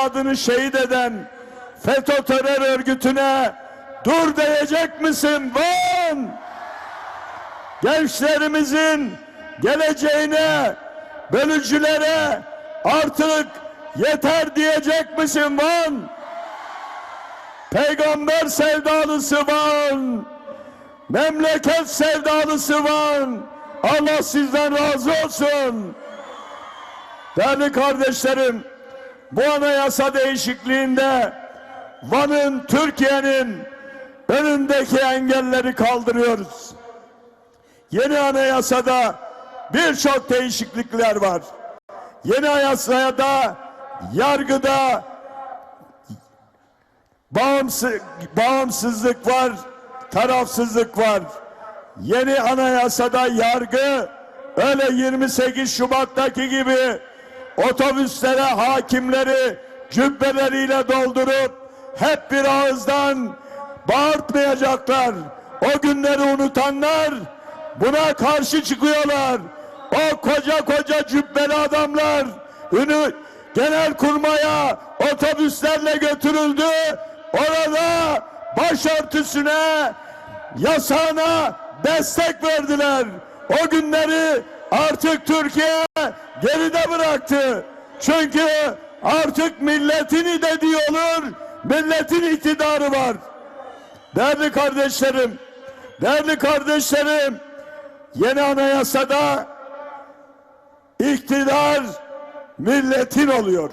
evladını şehit eden FETÖ terör örgütüne dur diyecek misin Van? Gençlerimizin geleceğine, bölücülere artık yeter diyecek misin Van? Peygamber sevdalısı Van, memleket sevdalısı Van. Allah sizden razı olsun. Değerli kardeşlerim, bu anayasa değişikliğinde Van'ın, Türkiye'nin önündeki engelleri kaldırıyoruz. Yeni anayasada birçok değişiklikler var. Yeni anayasada yargıda bağımsız, bağımsızlık var, tarafsızlık var. Yeni anayasada yargı öyle 28 Şubat'taki gibi otobüslere hakimleri cübbeleriyle doldurup hep bir ağızdan bağırtmayacaklar. O günleri unutanlar buna karşı çıkıyorlar. O koca koca cübbeli adamlar ünü genel kurmaya otobüslerle götürüldü. Orada başörtüsüne yasağına destek verdiler. O günleri artık Türkiye geride bıraktı. Çünkü artık milletin dediği olur, milletin iktidarı var. Değerli kardeşlerim, değerli kardeşlerim, yeni anayasada iktidar milletin oluyor.